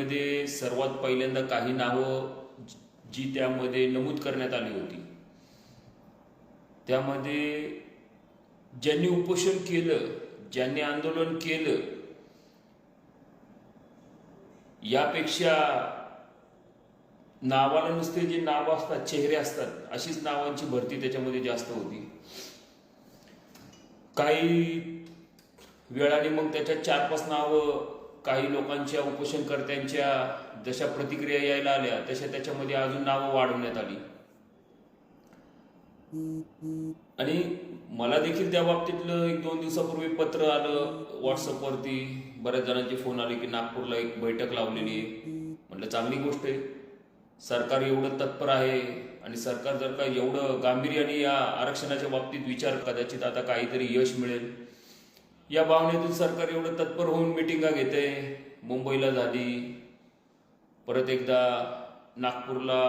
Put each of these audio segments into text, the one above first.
मध्ये सर्वात पहिल्यांदा काही नावं जी त्यामध्ये नमूद करण्यात आली होती. त्यामध्ये ज्यांनी उपोषण केलं ज्यांनी आंदोलन केलं यापेक्षा नावाला नुसते जे नाव असतात चेहरे असतात अशीच नावांची भरती त्याच्यामध्ये जास्त होती. काही वेळाने मग त्याच्यात चार पाच नावं काही लोकांच्या उपोषणकर्त्यांच्या जशा प्रतिक्रिया यायला आल्या तशा त्याच्यामध्ये अजून नावं वाढवण्यात आली. आणि मला देखील त्या बाबतीतलं एक दोन दिवसापूर्वी पत्र आलं व्हॉट्सअपवरती. बऱ्याच जणांचे फोन आले की नागपूरला एक बैठक लावलेली आहे. म्हटलं चांगली गोष्ट आहे. सरकार एवढं तत्पर आहे आणि सरकार जर का एवढं गांभीर्याने या आरक्षणाच्या बाबतीत विचार कदाचित आता काहीतरी यश मिळेल. या भावनेतून सरकार एवढं तत्पर होऊन मिटिंगा घेते मुंबईला झाली. परत एकदा नागपूरला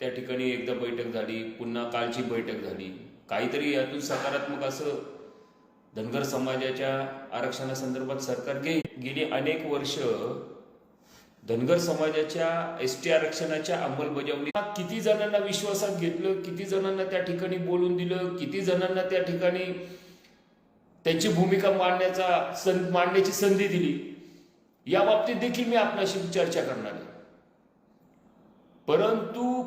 त्या ठिकाणी एकदा बैठक झाली. पुन्हा कालची बैठक झाली. काहीतरी यातून सकारात्मक असं धनगर समाजाच्या आरक्षणासंदर्भात सरकार गे गेली अनेक वर्ष धनगर समाजाच्या एस टी आरक्षणाच्या अंमलबजावणी किती जणांना विश्वासात घेतलं किती जणांना त्या ठिकाणी बोलून दिलं किती जणांना त्या ठिकाणी त्यांची भूमिका मांडण्याचा सं मांडण्याची संधी दिली. या बाबतीत देखील मी आपणाशी चर्चा करणार आहे. परंतु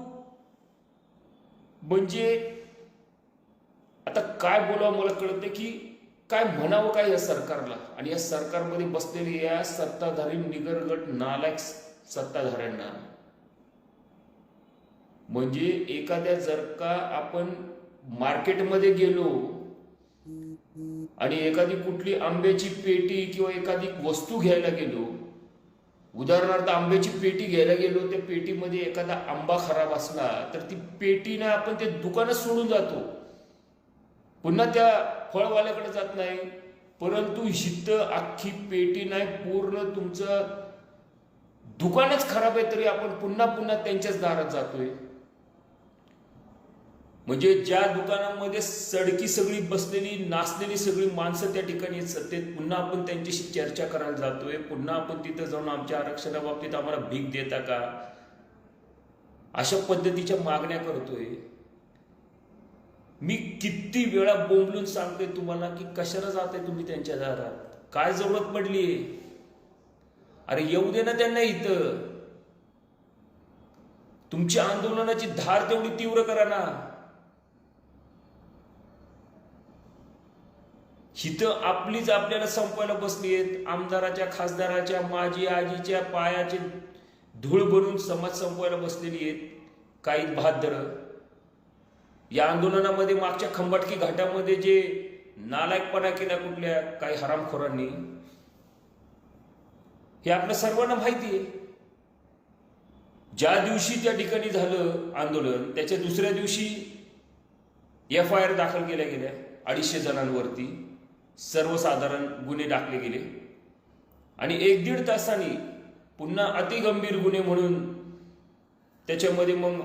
म्हणजे आता काय बोलावं मला कळत नाही की काय म्हणावं काय या सरकारला? आणि या सरकारमध्ये बसलेले या सत्ताधारी निगरगट नालायक सत्ताधाऱ्यांना. म्हणजे एखाद्या जर का आपण मार्केटमध्ये गेलो आणि एखादी कुठली आंब्याची पेटी किंवा एखादी वस्तू घ्यायला गेलो उदाहरणार्थ आंब्याची पेटी घ्यायला गेलो त्या पेटीमध्ये एखादा आंबा खराब असला तर ती पेटीनं आपण ते दुकानच सोडून जातो. पुन्हा त्या फळवाल्याकडे जात नाही. परंतु हित अख्खी पेटी नाही पूर्ण तुमचं दुकानच खराब आहे तरी आपण पुन्हा पुन्हा त्यांच्याच दारात जातोय. म्हणजे ज्या दुकानामध्ये सडकी सगळी बसलेली नाचलेली सगळी माणसं त्या ठिकाणी सत्तेत पुन्हा आपण त्यांच्याशी चर्चा करायला जातोय पुन्हा आपण तिथं जाऊन आमच्या आरक्षणाबाबतीत आम्हाला भीक देता का? अशा पद्धतीच्या मागण्या करतोय. मी किती वेळा बोंबलून सांगतोय तुम्हाला की कशाला जाताय तुम्ही त्यांच्या दारात? काय जरूरत पडली? अरे येऊ दे ना त्यांना इथं. तुमच्या आंदोलनाची धार तेवढी तीव्र करा ना. हिथं आपलीच आपल्याला संपवायला बसली आहेत आमदाराच्या खासदाराच्या माजी आजीच्या पायाचे धूळ भरून समाज संपवायला बसलेली आहेत काही भादर या आंदोलनामध्ये मागच्या खंबाटकी घाटामध्ये जे नालायकपणा केला कुठल्या काही हरामखोरांनी हे आपल्या सर्वांना माहिती आहे. ज्या दिवशी त्या ठिकाणी झालं आंदोलन त्याच्या दुसऱ्या दिवशी एफ आय आर दाखल केल्या गेल्या अडीचशे जणांवरती. सर्वसाधारण गुन्हे टाकले गेले. आणि एक दीड तासांनी पुन्हा अतिगंभीर गुन्हे म्हणून त्याच्यामध्ये मग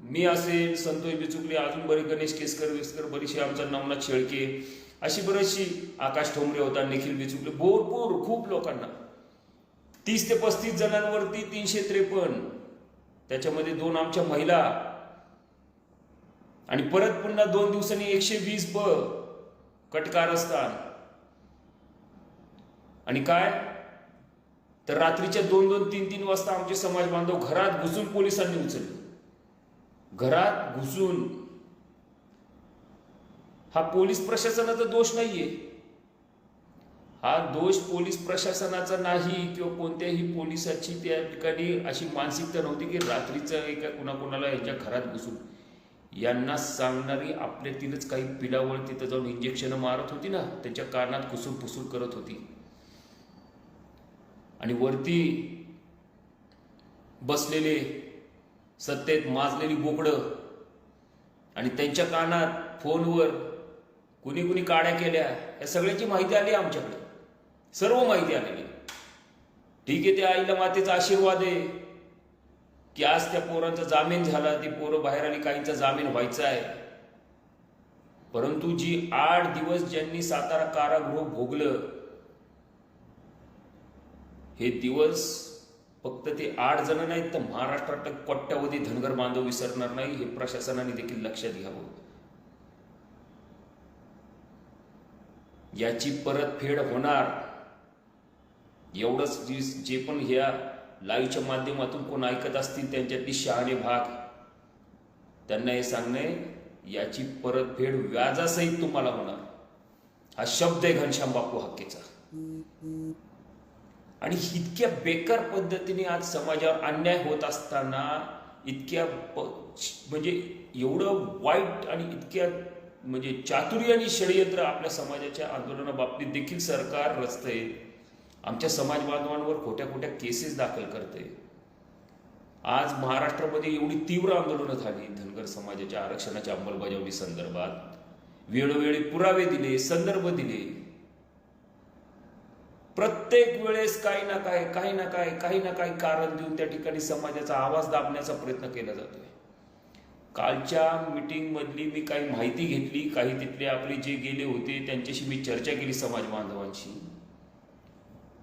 मी असेल संतोष बिचुकले अजून बरे गणेश केसकर वेसकर बरीचशी आमचा नवनाथ शेळके अशी बरीचशी आकाश ठोंबरे होता निखिल बिचुकले भरपूर खूप लोकांना. तीस ते पस्तीस जणांवरती तीनशे त्रेपन्न. त्याच्यामध्ये दोन आमच्या महिला. आणि परत पुन्हा दोन दिवसांनी एकशे वीस ब कटकार असतात आणि काय? तर रात्रीच्या दोन दोन तीन तीन वाजता आमचे समाज बांधव घरात घुसून पोलिसांनी उचलले. घरात घुसून. हा पोलीस प्रशासनाचा दोष नाहीये. हा दोष पोलीस प्रशासनाचा नाही किंवा कोणत्याही पोलिसाची त्या ठिकाणी अशी मानसिकता नव्हती की रात्रीचं एका कुणाकुणाला यांच्या घरात घुसून. यांना सांगणारी आपल्यातीलच काही पिलावळ तिथं जाऊन इंजेक्शन मारत होती ना त्यांच्या कानात कुसूर फुसूर करत होती. आणि वरती बसलेले सत्तेत माजलेली बोकडं आणि त्यांच्या कानात फोनवर कुणी कुणी काड्या केल्या या सगळ्याची माहिती आली आमच्याकडे. सर्व माहिती आलेली. ठीक आहे त्या आईला मातेचा आशीर्वाद आहे. की आज त्या पोरांचा जामीन झाला ती पोरं बाहेर आली काहींचा जामीन व्हायचा आहे. परंतु जी आठ दिवस ज्यांनी सातारा कारागृह भोगलं हे दिवस फक्त ते आठ जण नाहीत तर महाराष्ट्रात कोट्यावधी धनगर बांधव विसरणार नाही हे प्रशासनाने देखील लक्षात घ्यावं. याची परतफेड होणार एवढंच जी- जे पण ह्या लाईव्हच्या माध्यमातून कोण ऐकत असतील त्यांच्यातली शहाणे भाग. त्यांना हे सांगणे याची परतफेड व्याजासहित तुम्हाला होणार. हा शब्द आहे घनश्याम बापू हक्केचा आणि इतक्या बेकार पद्धतीने आज समाजावर अन्याय होत असताना इतक्या म्हणजे एवढं वाईट आणि इतक्या म्हणजे चातुर्य आणि षडयंत्र आपल्या समाजाच्या आंदोलनाबाबतीत देखील सरकार रचतंय. आमच्या समाज बांधवांवर खोट्या खोट्या केसेस दाखल करते आज महाराष्ट्रामध्ये एवढी तीव्र आंदोलनं झाली. धनगर समाजाच्या आरक्षणाच्या अंमलबजावणी संदर्भात वेळोवेळी पुरावे दिले संदर्भ दिले. प्रत्येक वेळेस काही ना काय काही ना काय काही ना काही कारण देऊन त्या ठिकाणी समाजाचा आवाज दाबण्याचा प्रयत्न केला जातोय. कालच्या मिटिंगमधली मी काही माहिती घेतली. काही तिथले आपले जे गेले होते त्यांच्याशी मी चर्चा केली समाज बांधवांशी.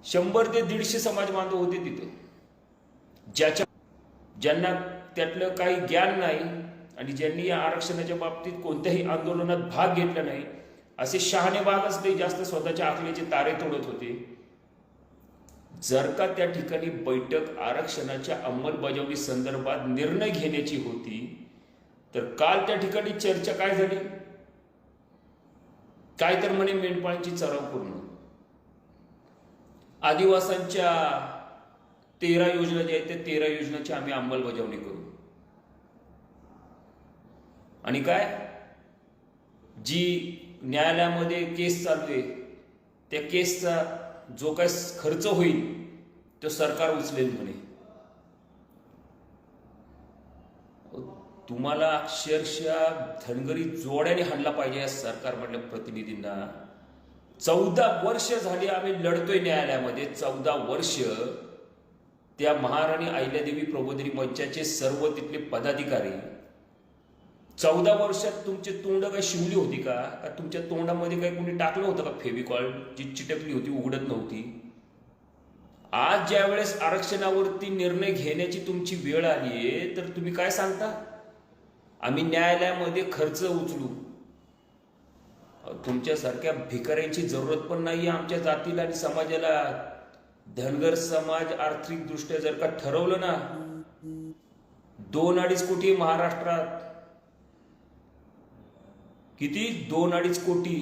शंभर ते दीडशे समाज बांधव होते तिथं. ज्याच्या ज्यांना त्यातलं काही ज्ञान नाही आणि ज्यांनी या आरक्षणाच्या बाबतीत कोणत्याही आंदोलनात भाग घेतला नाही असे शहाणे भागच ते जास्त स्वतःच्या आखलेचे तारे तोडत होते. जर का त्या ठिकाणी बैठक आरक्षणाच्या अंमलबजावणी संदर्भात निर्णय घेण्याची होती तर काल त्या ठिकाणी चर्चा काय झाली? काय तर म्हणे मेंढपाळांची चराव पूर्ण. आदिवासांच्या तेरा योजना ज्या आहेत त्या तेरा योजनाची आम्ही अंमलबजावणी करू. आणि काय? जी न्यायालयामध्ये केस चालू आहे त्या केसचा जो काय खर्च होईल तो सरकार उचलेल म्हणे. तुम्हाला अक्षरशः धनगरी जोड्याने हाणला पाहिजे या सरकारमधल्या प्रतिनिधींना. चौदा वर्ष झाली आम्ही लढतोय न्यायालयामध्ये. चौदा वर्ष त्या महाराणी अहिल्यादेवी प्रबोधिनी मंचाचे सर्व तिथले पदाधिकारी चौदा वर्षात तुमचे तोंड काय शिवली होती का? का तुमच्या तोंडामध्ये काही कोणी टाकलं होतं का फेविकॉल जी चिटकली होती उघडत नव्हती? आज ज्या वेळेस आरक्षणावरती निर्णय घेण्याची तुमची वेळ आली आहे तर तुम्ही काय सांगता? आम्ही न्यायालयामध्ये खर्च उचलू तुमच्यासारख्या भिकाऱ्यांची जरूरत पण नाही आमच्या जातीला आणि समाजाला. धनगर समाज आर्थिकदृष्ट्या जर का ठरवलं ना दोन अडीच कोटी महाराष्ट्रात. किती? दोन अडीच कोटी.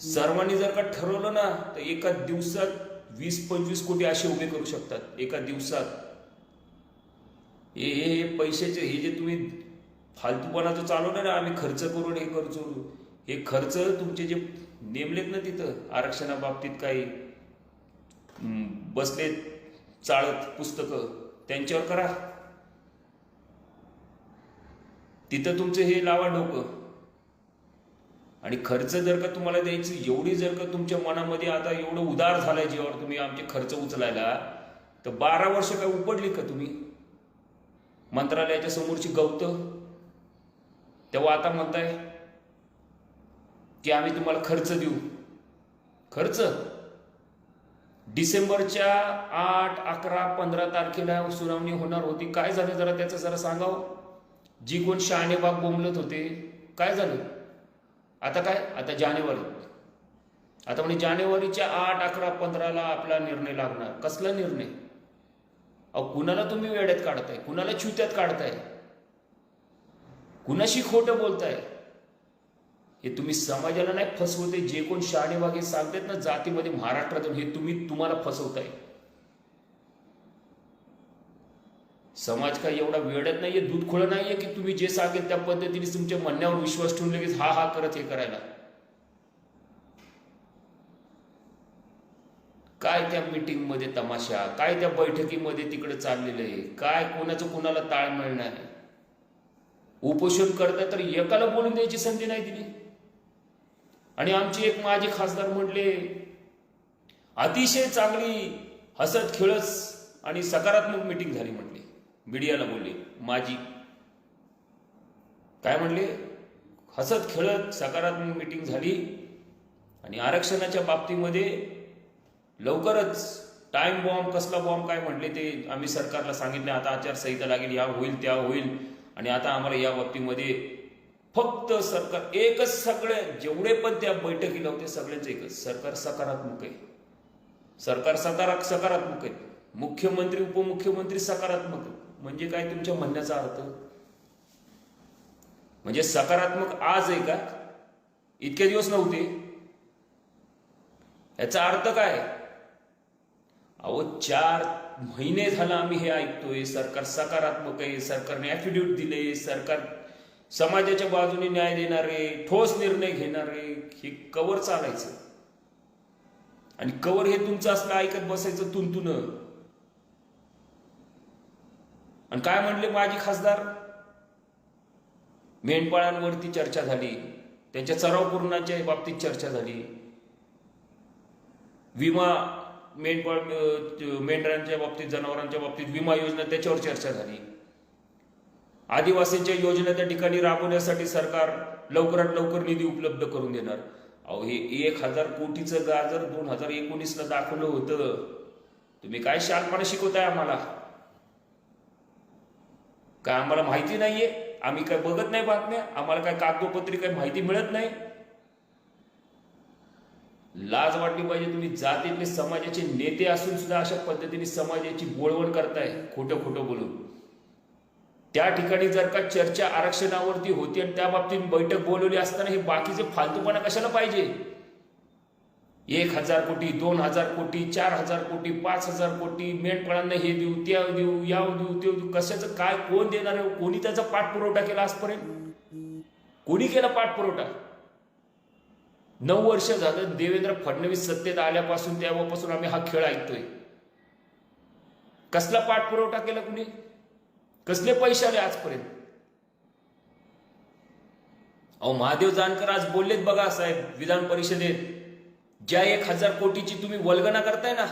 सर्वांनी जर का ठरवलं ना तर एका दिवसात वीस पंचवीस कोटी असे उभे करू शकतात एका दिवसात. हे हे पैशाचे हे जे तुम्ही फालतूपणाचं चालवलं ना आम्ही खर्च करून हे करतो. हे खर्च तुमचे जे नेमलेत ना तिथं आरक्षणाबाबतीत काही बसले बसलेत चाळत पुस्तकं त्यांच्यावर करा. तिथं तुमचं हे लावा डोकं. आणि खर्च जर का तुम्हाला द्यायची एवढी जर का तुमच्या मनामध्ये आता एवढं उदार झालंय जेव्हा तुम्ही आमचे खर्च उचलायला तर बारा वर्ष काय उपडली का तुम्ही? मंत्रालयाच्या समोरची गवतं तेव्हा आता म्हणताय की आम्ही तुम्हाला खर्च देऊ. खर्च? डिसेंबरच्या आठ अकरा पंधरा तारखेला सुनावणी होणार होती. काय झालं जरा त्याचं जरा सांगावं? जी कोण शहाणेबाग बोंबलत होते. काय झालं? आता काय? आता जानेवारी. आता म्हणजे जानेवारीच्या आठ अकरा पंधराला आपला निर्णय लागणार. कसला निर्णय? अहो कुणाला तुम्ही वेड्यात काढताय? कुणाला छुत्यात काढताय? कुणाशी खोटं बोलताय? हे तुम्ही समाजाला नाही फसवते जे कोण शहाणेबाग हे ना जातीमध्ये महाराष्ट्रातून हे तुम्ही तुम्हाला फसवताय. समाज काय एवढा वेळत नाहीये दूध खोळं नाहीये की तुम्ही जे सांगेल त्या पद्धतीने तुमच्या म्हणण्यावर विश्वास ठेवून लगेच हा हा करत हे करायला? काय त्या मीटिंगमध्ये तमाशा? काय त्या बैठकीमध्ये तिकडे चाललेलं आहे? काय कोणाचं कोणाला मिळणार आहे? उपोषण करताय तर एकाला बोलून द्यायची संधी नाही दिली. आणि आमचे एक माझे खासदार म्हटले अतिशय चांगली हसत खेळत आणि सकारात्मक मीटिंग झाली म्हटली. मीडियाला बोलले माझी काय म्हणले? हसत खेळत सकारात्मक मीटिंग झाली आणि आरक्षणाच्या बाबतीमध्ये लवकरच टाइम बॉम्ब कसला बॉम्ब काय म्हटले ते आम्ही सरकारला सांगितले आता आचारसंहिता लागेल या होईल त्या होईल. आणि आता आम्हाला या बाबतीमध्ये फक्त सरकार एकच सगळ्या जेवढे पण त्या बैठकीला होते सगळ्यांचं एकच. सरकार सकारात्मक आहे. सरकार सकारात्मक सकारात्मक आहे. मुख्यमंत्री उपमुख्यमंत्री सकारात्मक म्हणजे काय तुमच्या म्हणण्याचा अर्थ? म्हणजे सकारात्मक आज आहे का? इतके दिवस नव्हते. याचा अर्थ काय? अहो चार महिने झाला आम्ही हे ऐकतोय. सरकार सकारात्मक आहे सरकारने ऍफिडेव्हिट दिले सरकार समाजाच्या बाजूने न्याय देणारे ठोस निर्णय घेणारे हे कवर चालायचं. आणि कवर हे तुमचं असलं ऐकत बसायचं तुंतुन आणि काय म्हणले माजी खासदार? मेंढपाळांवरती चर्चा झाली. त्यांच्या सरावपूर्णाच्या बाबतीत चर्चा झाली. विमा मेंढपाळ मेंढरांच्या बाबतीत जनावरांच्या बाबतीत विमा योजना त्याच्यावर चर्चा झाली. आदिवासींच्या योजना त्या ठिकाणी राबवण्यासाठी सरकार लवकरात लवकर निधी उपलब्ध करून देणार. अहो हे एक हजार कोटीचं गाजर दोन हजार एकोणीसला दाखवलं होतं. तुम्ही काय शालपणा शिकवताय आम्हाला? काय आम्हाला माहिती नाहीये? आम्ही काय बघत नाही बातम्या? आम्हाला काय कागदोपत्री काय माहिती मिळत नाही? लाज वाटली पाहिजे तुम्ही जातीतले समाजाचे नेते असून सुद्धा अशा पद्धतीने समाजाची बोळवण करताय खोटं खोटं बोलून. त्या ठिकाणी जर का चर्चा आरक्षणावरती होती आणि त्या बाबतीत बैठक बोलवली असताना हे बाकीचे फालतूपणा कशाला पाहिजे? एक हजार कोटी दोन हजार कोटी चार हजार कोटी पाच हजार कोटी मेंढपाळांना हे देऊ त्या देऊ या देऊ ते देऊ कशाचं काय कोण देणार आहे कोणी त्याचा पाठपुरवठा केला आजपर्यंत? कोणी केला पाठपुरवठा? नऊ वर्ष झालं देवेंद्र फडणवीस सत्तेत आल्यापासून तेव्हापासून आम्ही हा खेळ ऐकतोय. कसला पाठपुरवठा केला कुणी? कसले पैसे आले आजपर्यंत? अहो महादेव जानकर आज बोललेत बघा साहेब विधान परिषदेत. ज्या एक हजार कोटीची तुम्ही वल्गना करताय ना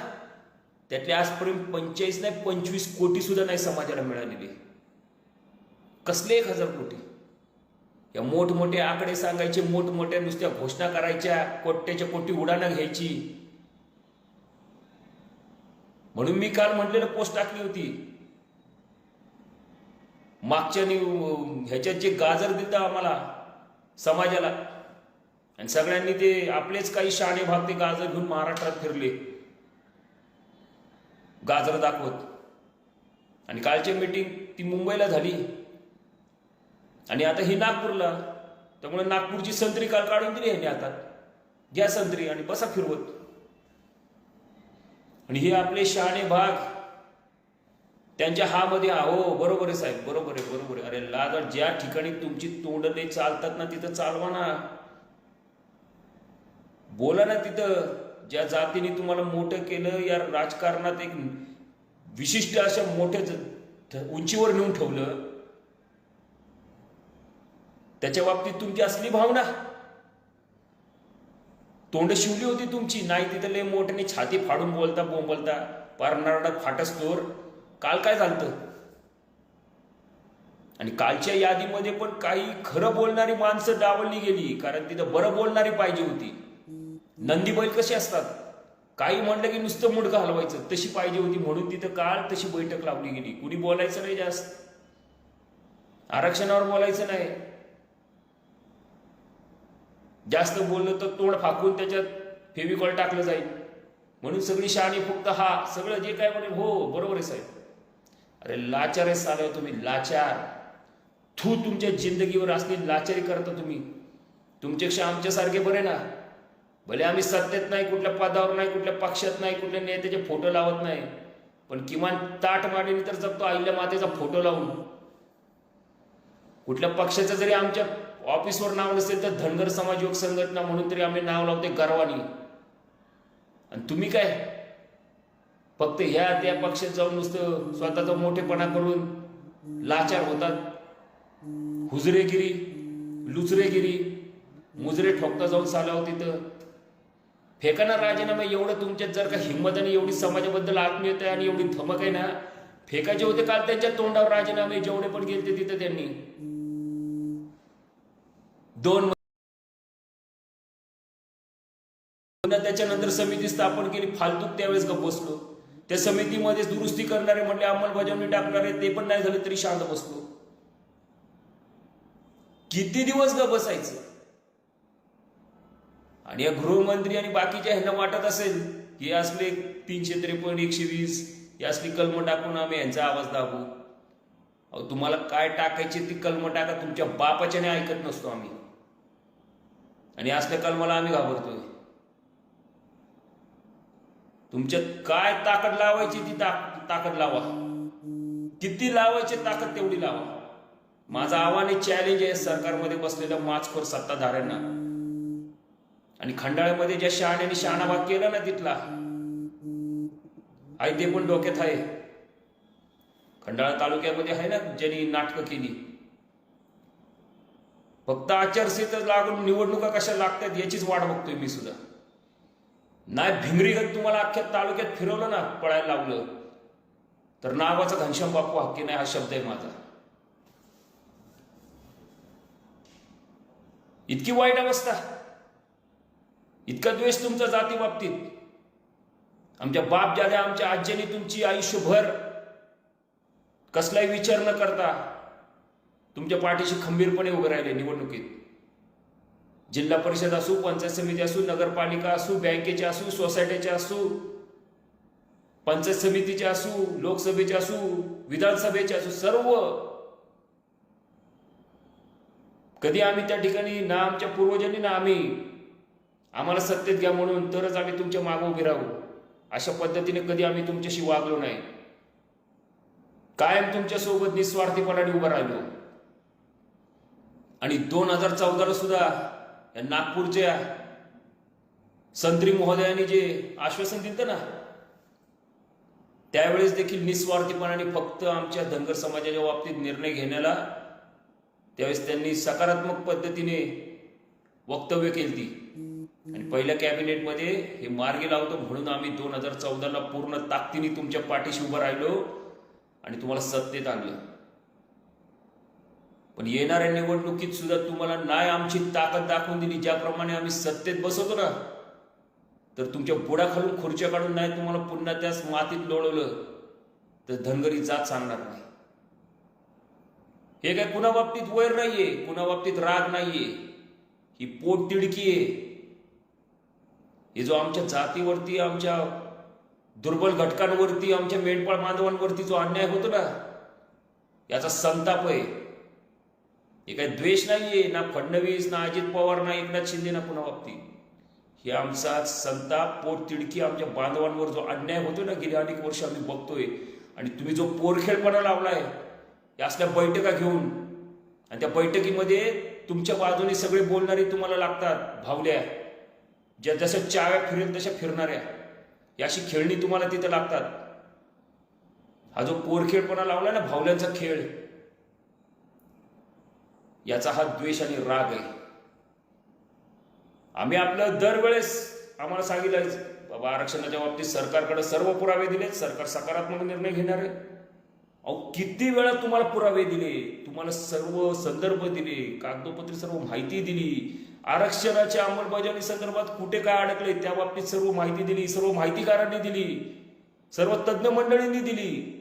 त्यातले आजपर्यंत पंचेचाळीस नाही पंचवीस कोटी सुद्धा नाही समाजाला मिळालेली. कसले एक हजार कोटी? या मोठमोठे आकडे सांगायचे मोठमोठ्या नुसत्या घोषणा करायच्या कोट्याच्या कोटी उडाणं घ्यायची. म्हणून मी काल म्हटलेलं पोस्ट टाकली होती. मागच्या ह्याच्यात जे गाजर देतं आम्हाला समाजाला आणि सगळ्यांनी ते आपलेच काही शाणे भाग ते गाजर घेऊन महाराष्ट्रात फिरले. गाजर दाखवत. आणि कालची मीटिंग ती मुंबईला झाली. आणि आता ही नागपूरला त्यामुळे नागपूरची संत्री काल काढून दिली ह्याने आता घ्या संत्री आणि बसा फिरवत. आणि हे आपले शहाणे भाग त्यांच्या हा मध्ये हा हो बरोबर आहे साहेब बरोबर आहे बरोबर आहे. अरे लाजड ज्या ठिकाणी तुमची तोंडले चालतात ना तिथं चालवा ना. बोला ना तिथं ज्या जातीने तुम्हाला मोठं केलं या राजकारणात एक विशिष्ट अशा मोठ्या उंचीवर नेऊन ठेवलं त्याच्या बाबतीत तुमची असली भावना. तोंड शिवली होती तुमची. नाही तिथं लय मोठ्याने छाती फाडून बोलता बोंबलता. पार फाटस तोर काल काय झालं आणि कालच्या यादीमध्ये पण काही खरं बोलणारी माणसं डावलली गेली कारण तिथं बरं बोलणारी पाहिजे होती. नंदी बैल कशी असतात? काही म्हणलं की नुसतं मुडकं हलवायचं. तशी पाहिजे होती म्हणून तिथं काल तशी बैठक लावली गेली. कुणी बोलायचं नाही जास्त. आरक्षणावर बोलायचं नाही. जास्त बोललं तर तोंड फाकून त्याच्यात फेविकॉल टाकलं जाईल. म्हणून सगळी शाणी फक्त हा सगळं जे काय म्हणे हो बरोबर आहे साहेब. अरे लाचार आहे साधव तुम्ही लाचार. थू तुमच्या जिंदगीवर असली लाचारी करता तुम्ही. तुमच्यापेक्षा आमच्यासारखे बरे ना. भले आम्ही सत्तेत नाही कुठल्या पदावर नाही कुठल्या पक्षात नाही कुठल्या नेत्याचे फोटो लावत नाही. पण किमान ताट मांडणी तर जगतो आईल्या मातेचा फोटो लावून. कुठल्या पक्षाचं जरी आमच्या ऑफिसवर नाव नसेल तर धनगर समाज योग संघटना म्हणून तरी आम्ही नाव लावते गर्वानी. आणि तुम्ही काय? फक्त ह्या त्या पक्षात जाऊन नुसतं स्वतःचा मोठेपणा करून लाचार होतात. हुजरेगिरी लुचरेगिरी मुजरे ठोकता जाऊन चालावं तिथं. फेकाना राजीनामा एवढं तुमच्यात जर का हिंमत आणि एवढी समाजाबद्दल आत्मीयता आहे आणि एवढी धमक आहे ना फेकायचे होते काल त्यांच्या तोंडावर राजीनामे जेवढे पण गेले तिथं त्यांनी. दोन त्याच्यानंतर समिती स्थापन केली. फालतू त्यावेळेस का बसलो. त्या समितीमध्ये दुरुस्ती करणारे म्हणले अंमलबजावणी टाकणारे ते पण नाही झाले तरी शांत बसलो. किती दिवस ग बसायचं? आणि या गृहमंत्री आणि बाकीच्या ह्यांना वाटत असेल हे असले तीनशे त्रेपन्न एकशे वीस या असली कलम टाकून आम्ही यांचा आवाज दाबू. अहो तुम्हाला काय टाकायचे ती कलम टाका तुमच्या बापाच्याने ऐकत नसतो आम्ही. आणि असल्या कलमाला आम्ही घाबरतोय? तुमच्यात काय ताकद लावायची ती ताक ताकद लावा. किती लावायची ताकद तेवढी लावा. माझं आव्हान आहे चॅलेंज आहे सरकारमध्ये बसलेल्या माचखोर सत्ताधाऱ्यांना. आणि खंडाळ्यामध्ये ज्या शहाण्याने शहाणाभाग केला ना तिथला आहे ते पण डोक्यात आहे. खंडाळा तालुक्यामध्ये आहे ना ज्यांनी नाटकं केली. फक्त आचारसंहिताच लागून निवडणुका कशा लागतात याचीच वाट बघतोय मी सुद्धा. नाही भिंगरीगत तुम्हाला अख्ख्या तालुक्यात फिरवलं ना पळायला लावलं. तर नावाचा घनश्याम बापू हक्की नाही हा शब्द आहे माझा. इतकी वाईट अवस्था. इतका द्वेष तुमचा जाती बाबतीत आमच्या बाप ज्यादा आमच्या आज्याने तुमची आयुष्यभर कसलाही विचार न करता तुमच्या पाठीशी खंबीरपणे उभे राहिले निवडणुकीत. जिल्हा परिषद असू पंचायत समिती असू नगरपालिका असू बँकेचे असू सोसायटीचे असू पंचायत समितीचे असू लोकसभेचे असू विधानसभेचे असू सर्व. कधी आम्ही त्या ठिकाणी ना आमच्या पूर्वजांनी ना आम्ही. आम्हाला सत्तेत घ्या म्हणून तरच आम्ही तुमच्या मागं उभे राहू. अशा पद्धतीने कधी आम्ही तुमच्याशी वागलो नाही. कायम तुमच्यासोबत निस्वार्थीपणाने उभं राहिलो. आणि दोन हजार चौदाला सुद्धा या नागपूरच्या संत्री महोदयांनी जे आश्वासन दिलं ना त्यावेळेस देखील निस्वार्थीपणाने फक्त आमच्या धनगर समाजाच्या बाबतीत निर्णय घेण्याला त्यावेळेस त्यांनी सकारात्मक पद्धतीने वक्तव्य केली ती. आणि पहिल्या कॅबिनेटमध्ये हे मार्गी लावतो म्हणून आम्ही दोन हजार चौदाला पूर्ण ताकदीने तुमच्या पाठीशी उभं राहिलो आणि तुम्हाला सत्तेत आणलं. पण येणाऱ्या निवडणुकीत सुद्धा तुम्हाला नाही आमची ताकद दाखवून दिली ज्याप्रमाणे आम्ही सत्तेत बसवतो ना तर तुमच्या बुडाखालून खुर्च्या काढून नाही तुम्हाला पुन्हा त्याच मातीत लोळवलं तर धनगरी जात सांगणार नाही. हे काय कुणा बाबतीत वैर नाहीये कुणा बाबतीत राग नाहीये ही पोट तिडकी आहे. हे जो आमच्या जातीवरती आमच्या दुर्बल घटकांवरती आमच्या मेंढपाळ बांधवांवरती जो अन्याय होतो ना याचा संताप आहे. हे काही द्वेष नाहीये ना फडणवीस ना अजित पवार ना एकनाथ शिंदे ना कुणा बाबतीत हे आमचा संताप पोट तिडकी आमच्या बांधवांवर जो अन्याय होतो ना गेली अनेक वर्ष आम्ही बघतोय. आणि तुम्ही जो पोरखेळपणा लावलाय या असल्या बैठका घेऊन आणि त्या बैठकीमध्ये तुमच्या बाजूने सगळे बोलणारे तुम्हाला लागतात भावल्या. ज्या जसं चाव्या फिरेल तशा फिरणाऱ्या. या अशी खेळणी तुम्हाला तिथे लागतात. हा जो पोरखेळपणा लावला ना भावल्यांचा खेळ याचा हा द्वेष आणि राग आहे. आम्ही आपलं दरवेळेस आम्हाला सांगितलं बाबा आरक्षणाच्या बाबतीत सरकारकडे सर्व पुरावे दिलेत सरकार सकारात्मक निर्णय घेणार आहे. अहो किती वेळा तुम्हाला पुरावे दिले तुम्हाला सर्व संदर्भ दिले कागदोपत्री सर्व माहिती दिली आरक्षणाच्या अंमलबजावणी संदर्भात कुठे काय अडकले त्या बाबतीत सर्व माहिती दिली सर्व माहितीकारांनी दिली सर्व तज्ज्ञ मंडळींनी दिली.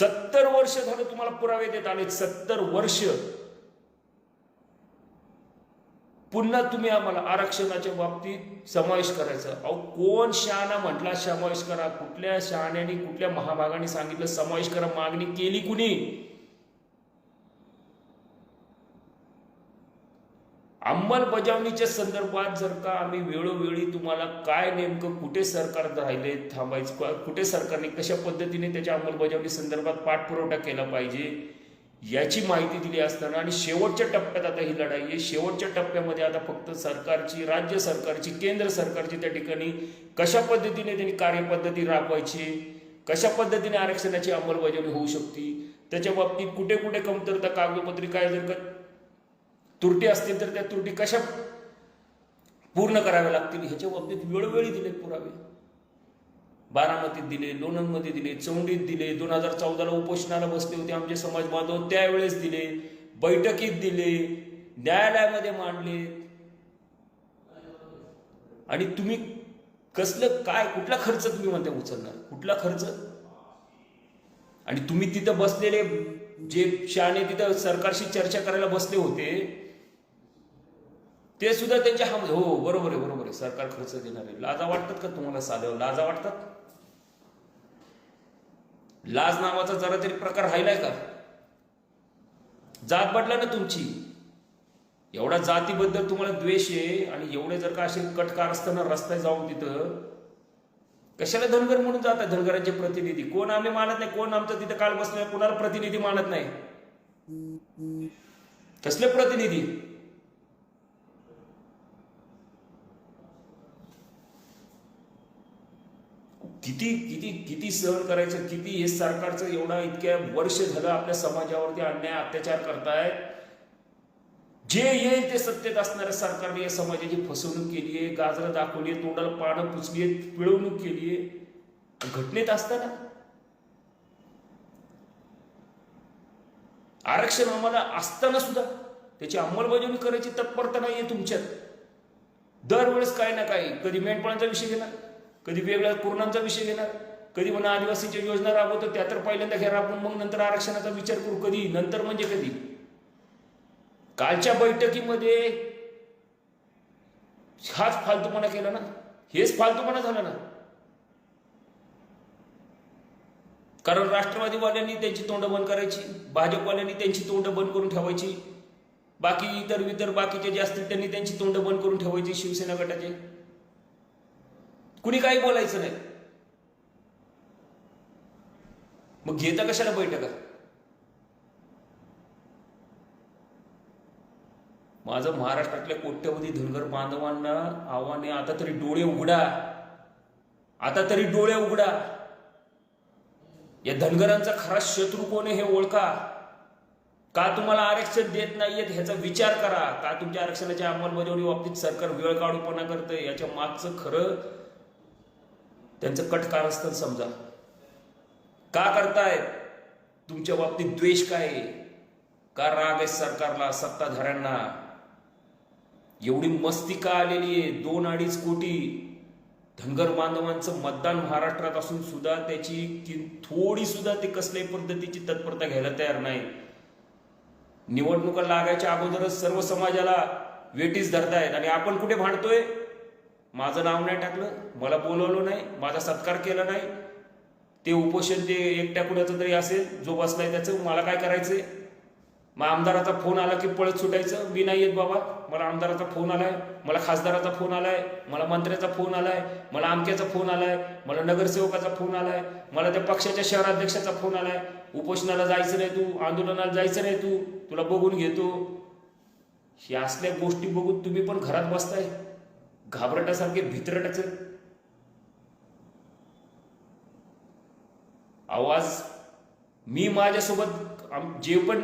सत्तर वर्ष झालं तुम्हाला पुरावे देत आले सत्तर वर्ष. पुन्हा तुम्ही आम्हाला आरक्षणाच्या बाबतीत समावेश करायचा. अहो कोण शहाणा म्हटला समावेश करा. कुठल्या शहाण्याने कुठल्या महाभागाने सांगितलं समावेश करा. मागणी केली कुणी? अंमलबजावणीच्या संदर्भात जर का आम्ही वेळोवेळी तुम्हाला काय नेमकं कुठे सरकार राहिले थांबायचं कुठे सरकारने कशा पद्धतीने त्याच्या अंमलबजावणी संदर्भात पाठपुरवठा केला पाहिजे याची माहिती दिली असताना आणि शेवटच्या टप्प्यात आता ही लढाई आहे. शेवटच्या टप्प्यामध्ये आता फक्त सरकारची राज्य सरकारची केंद्र सरकारची त्या ठिकाणी कशा पद्धतीने त्यांनी कार्यपद्धती राबवायची कशा पद्धतीने आरक्षणाची अंमलबजावणी होऊ शकते त्याच्या बाबतीत कुठे कुठे कमतरता कागदोपत्री काय जर का त्रुटी असतील तर त्या त्रुटी कशा पूर्ण कराव्या लागतील? ह्याच्या बाबतीत वेळोवेळी दिले पुरावे. बारामतीत दिले लोणंदमध्ये दिले चौंडीत दिले दोन हजार चौदाला उपोषणाला बसले होते आमचे समाज बांधव त्यावेळेस दिले बैठकीत दिले न्यायालयामध्ये मांडले. आणि तुम्ही कसलं काय कुठला खर्च तुम्ही म्हणता उचलणार? कुठला खर्च? आणि तुम्ही तिथं बसलेले जे शाणे तिथं सरकारशी चर्चा करायला बसले होते ते सुद्धा त्यांच्या हा हो बरोबर आहे बरोबर आहे. सरकार खर्च देणार आहे. लाजा वाटतात का तुम्हाला साध्यावर लाजा वाटतात? लाज नावाचा जरा तरी प्रकार राहिलाय का? जात बदला ना तुमची. एवढा जातीबद्दल तुम्हाला द्वेष आहे आणि एवढे जर का असे कटकार असताना रस्त्यात जाऊन तिथं कशाला धनगर म्हणून जातात धनगरांचे प्रतिनिधी? कोण आम्ही मानत नाही कोण आमचं तिथं काल बसलं कोणाला प्रतिनिधी मानत नाही? कसले प्रतिनिधी? किती किती किती सहन करायचं किती हे सरकारचं एवढा इतक्या वर्ष झालं आपल्या समाजावरती अन्याय अत्याचार करतायत जे येईल ते सत्तेत असणाऱ्या सरकारने या समाजाची फसवणूक केली आहे गाजरं दाखवली आहे तोंडाला पानं पुचली आहेत पिळवणूक केली आहे. घटनेत असताना. आरक्षण आम्हाला असताना सुद्धा त्याची अंमलबजावणी करायची तत्परता नाहीये तुमच्यात. दरवेळेस काय ना काही कधी मेंढपाळांचा विषय घेणार. कधी वेगळ्या कोरोनाचा विषय घेणार कधी म्हणा आदिवासीच्या योजना राबवतो त्या तर पहिल्यांदा घ्या आपण मग नंतर आरक्षणाचा विचार करू कधी? नंतर म्हणजे कधी? कालच्या बैठकीमध्ये हाच फालतूपणा केला ना? हेच फालतूपणा झाला ना? कारण राष्ट्रवादीवाल्यांनी त्यांची तोंड बंद करायची भाजपवाल्यांनी त्यांची तोंड बंद करून ठेवायची बाकी इतर वितर बाकीचे जे असतील त्यांनी त्यांची तोंड बंद करून ठेवायची शिवसेना गटाचे. कुणी काही बोलायचं नाही. मग घेता कशाला बैठका? माझं महाराष्ट्रातल्या कोट्यवधी धनगर बांधवांना आव्हान आहे आता तरी डोळे उघडा. आता तरी डोळे उघडा. या धनगरांचा खरा शत्रू कोण आहे हे ओळखा. का तुम्हाला आरक्षण देत नाहीयेत ह्याचा विचार करा. का तुमच्या आरक्षणाच्या अंमलबजावणी बाबतीत सरकार वेळ काढूपणा करतंय? याच्या मागचं खरं त्यांचं कट कारस्थान समजा. का करतायत तुमच्या बाबतीत द्वेष काय का राग आहे सरकारला सत्ताधाऱ्यांना? एवढी मस्ती का आलेली आहे? दोन अडीच कोटी धनगर बांधवांचं मतदान महाराष्ट्रात असून सुद्धा त्याची कि- थोडी सुद्धा ते कसल्याही पद्धतीची तत्परता घ्यायला तयार नाही. निवडणुका लागायच्या अगोदरच सर्व समाजाला वेटीस धरतायत आणि आपण कुठे भांडतोय? माझं नाव नाही टाकलं मला बोलवलं नाही माझा सत्कार केला नाही. ते उपोषण जे एकट्या कुणाचं तरी असेल जो बसलाय त्याचं मला काय करायचंय? मग आमदाराचा फोन आला की पळत सुटायचं. मी नाही येत बाबा. मला आमदाराचा फोन आलाय मला खासदाराचा फोन आलाय मला मंत्र्याचा फोन आलाय मला आमक्याचा फोन आलाय मला नगरसेवकाचा फोन आलाय मला त्या पक्षाच्या शहराध्यक्षाचा फोन आलाय. उपोषणाला जायचं नाही तू आंदोलनाला जायचं नाही तू तुला बघून घेतो. हे असल्या गोष्टी बघून तुम्ही पण घरात बसताय. घाबरटासारखे भितरटाच. आवाज मी माझ्यासोबत जे पण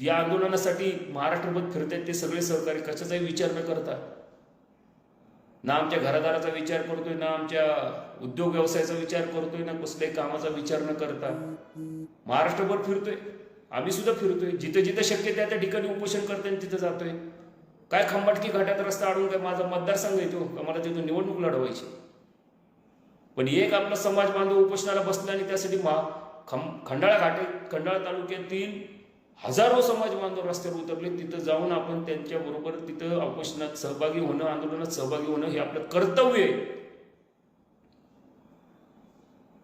या आंदोलनासाठी महाराष्ट्रभर फिरतायत ते सगळे सहकारी कशाचाही विचार न करता. ना आमच्या घरादाराचा विचार करतोय ना आमच्या उद्योग व्यवसायाचा विचार करतोय ना कुठल्याही कामाचा विचार न करता. महाराष्ट्रभर फिरतोय आम्ही सुद्धा फिरतोय. जिथं जिथं शक्य त्या त्या ठिकाणी उपोषण करतोय आणि तिथं जातोय. काय खंबाटकी घाटात रस्ता अडून काय माझा मतदारसंघ येतो का मला तिथून निवडणूक लढवायची? पण एक आपला समाज बांधव उपोषणाला बसला आणि त्यासाठी मा खं खंडाळा घाटे खंडाळा तालुक्यातील हजारो समाज बांधव रस्त्यावर उतरले. तिथं जाऊन आपण त्यांच्याबरोबर तिथं उपोषणात सहभागी होणं आंदोलनात सहभागी होणं हे आपलं कर्तव्य आहे.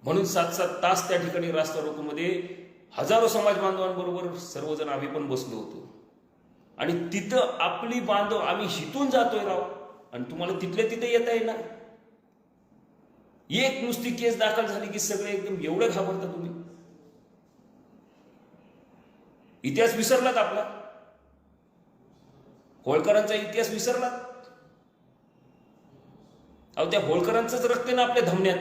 म्हणून सात सात तास त्या ठिकाणी रास्ता रोकोमध्ये हजारो समाज बांधवांबरोबर सर्वजण आम्ही पण बसलो होतो. आणि तिथं आपली बांधव आम्ही हिथून जातोय राव. आणि तुम्हाला तिथल्या तिथे येता येणार. एक नुसती केस दाखल झाली की सगळे एकदम एवढे घाबरता तुम्ही. इतिहास विसरलात आपला. होळकरांचा इतिहास विसरलात. अहो त्या होळकरांचंच रक्त आहे ना आपल्या धमन्यात.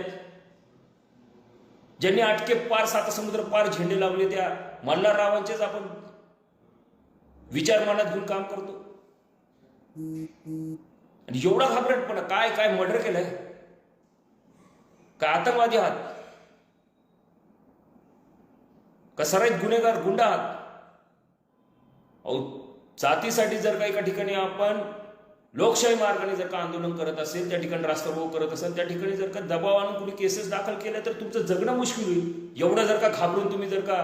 ज्यांनी आटके पार सात समुद्र पार झेंडे लावले त्या मल्हाररावांचेच आपण विचार मनात घेऊन काम करतो. आणि एवढा घाबरटपणा काय काय मर्डर केलंय? काय आतंकवादी आहात? का सराईत गुन्हेगार गुंडा आहात? अहो जातीसाठी जर का एका ठिकाणी आपण लोकशाही मार्गाने जर का आंदोलन करत असेल त्या ठिकाणी रास्ता करत असेल त्या ठिकाणी जर का दबाव आणून कुणी केसेस दाखल केल्या तर तुमचं जगणं मुश्किल होईल. एवढं जर का घाबरून तुम्ही जर का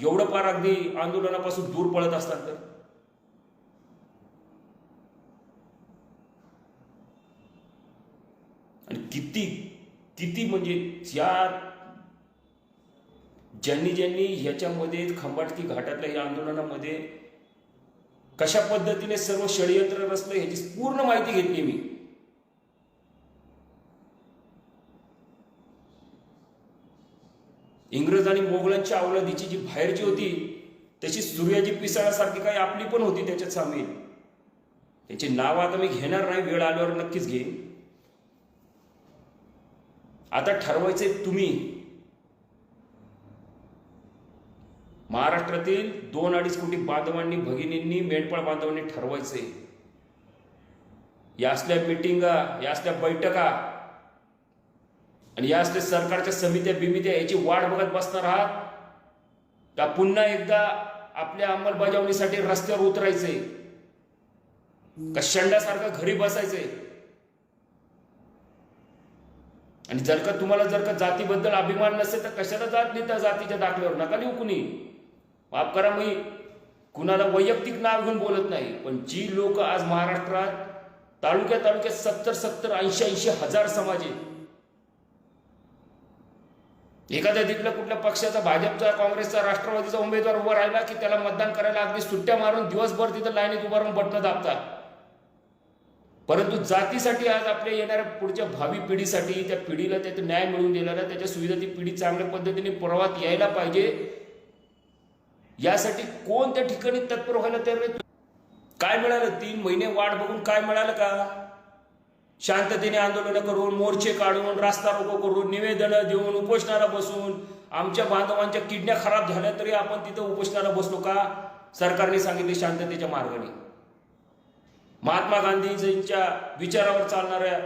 एवढं पार अगदी आंदोलनापासून दूर पळत असताल तर आणि किती किती म्हणजे या ज्यांनी ज्यांनी ह्याच्यामध्ये खंबाटकी घाटातल्या या आंदोलनामध्ये कशा पद्धतीने सर्व षडयंत्र रचलं ह्याची पूर्ण माहिती घेतली मी. इंग्रज आणि मोगलांच्या अवलादीची जी बाहेरची होती त्याची सूर्याची पिसाळासारखी काही आपली पण होती त्याच्यात सामील. त्याची नाव आता मी घेणार नाही वेळ आल्यावर नक्कीच घेईन. आता ठरवायचे तुम्ही. महाराष्ट्रातील दोन अडीच कोटी बांधवांनी भगिनींनी मेंढपाळ बांधवांनी ठरवायचे. या असल्या मिटिंगा या असल्या बैठका आणि या असल्या सरकारच्या समित्या बिमित्या याची वाट बघत बसणार आहात का पुन्हा एकदा आपल्या अंमलबजावणीसाठी रस्त्यावर उतरायचे? का शंडासारखं घरी बसायचे? आणि जर का तुम्हाला जर का जातीबद्दल अभिमान नसेल तर कशाला जात नाही त्या जातीच्या दाखल्यावर? नका लिहू कुणी. माफ करा मी. कुणाला वैयक्तिक नाव घेऊन बोलत नाही पण जी लोक आज महाराष्ट्रात तालुक्या तालुक्यात सत्तर सत्तर ऐंशी ऐंशी हजार समाज आहे एखाद्या तिथल्या कुठल्या पक्षाचा भाजपचा काँग्रेसचा राष्ट्रवादीचा उमेदवार उभा राहिला की त्याला मतदान करायला अगदी सुट्ट्या मारून दिवसभर तिथं लाईनीत उभा राहून बटणं दाबतात. परंतु जातीसाठी आज आपल्या येणाऱ्या पुढच्या भावी पिढीसाठी त्या पिढीला त्याचा न्याय मिळवून दिलेला त्याच्या सुविधा ती पिढी चांगल्या पद्धतीने प्रवाहात यायला पाहिजे. यासाठी कोण त्या ठिकाणी तत्पर व्हायला तयार नाही? काय मिळालं? तीन महिने वाट बघून काय मिळालं का? शांततेने आंदोलन करून मोर्चे काढून रास्ता रोको करून निवेदनं देऊन उपोषणाला बसून आमच्या बांधवांच्या किडण्या खराब झाल्या तरी आपण तिथं उपोषणाला बसलो का? सरकारने सांगितले शांततेच्या मार्गाने. महात्मा गांधीजींच्या विचारावर चालणाऱ्या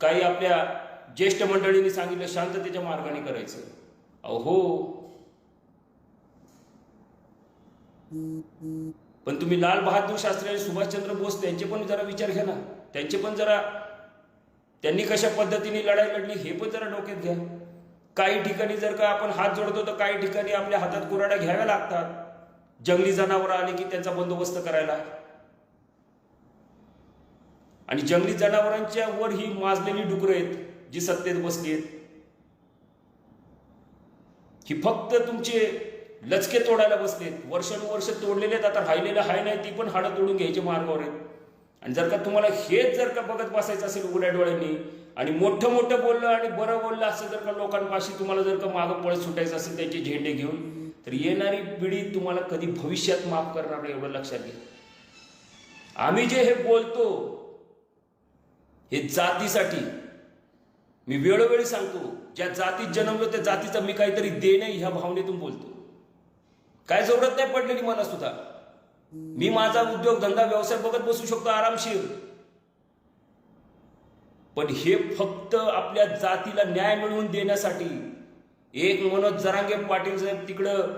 काही आपल्या ज्येष्ठ मंडळींनी सांगितलं शांततेच्या मार्गाने करायचं. अहो. पण तुम्ही लाल बहादूर शास्त्री आणि सुभाषचंद्र बोस त्यांचे पण जरा विचार घ्या ना. त्यांचे पण जरा त्यांनी कशा पद्धतीने लढाई लढली हे पण जरा डोक्यात घ्या. काही ठिकाणी जर का आपण हात जोडतो तर काही ठिकाणी आपल्या हातात कुराड्या घ्याव्या लागतात. जंगली जनावरं आली की त्यांचा बंदोबस्त करायला. आणि जंगली जनावरांच्या वर ही माजलेली डुकरं आहेत जी सत्तेत बसली आहेत. ही फक्त तुमचे लचके तोडायला बसलेत वर्षानुवर्ष तोडलेले आहेत आता राहिलेलं हाय नाही ती पण हाडं तोडून घ्यायचे मार्गावर आहेत. आणि जर का तुम्हाला हेच जर का बघत बसायचं असेल उघड्या डोळ्यांनी आणि मोठं मोठं बोललं आणि बरं बोललं असं जर का लोकांपाशी तुम्हाला जर का मागं पळत सुटायचं असेल त्यांचे झेंडे घेऊन तर येणारी पिढी तुम्हाला कधी भविष्यात माफ करणार नाही एवढं लक्षात घ्या. आम्ही जे हे बोलतो हे जातीसाठी. मी वेळोवेळी सांगतो ज्या जातीत जन्मलो त्या जातीचं मी काहीतरी देणं ह्या भावनेतून बोलतो. काय जरूरत नाही पडलेली मला सुद्धा. मी माझा उद्योग धंदा व्यवसाय बघत बसू शकतो आरामशीर. पण हे फक्त आपल्या जातीला न्याय मिळवून देण्यासाठी एक मनोज जरांगे पाटील साहेब तिकडं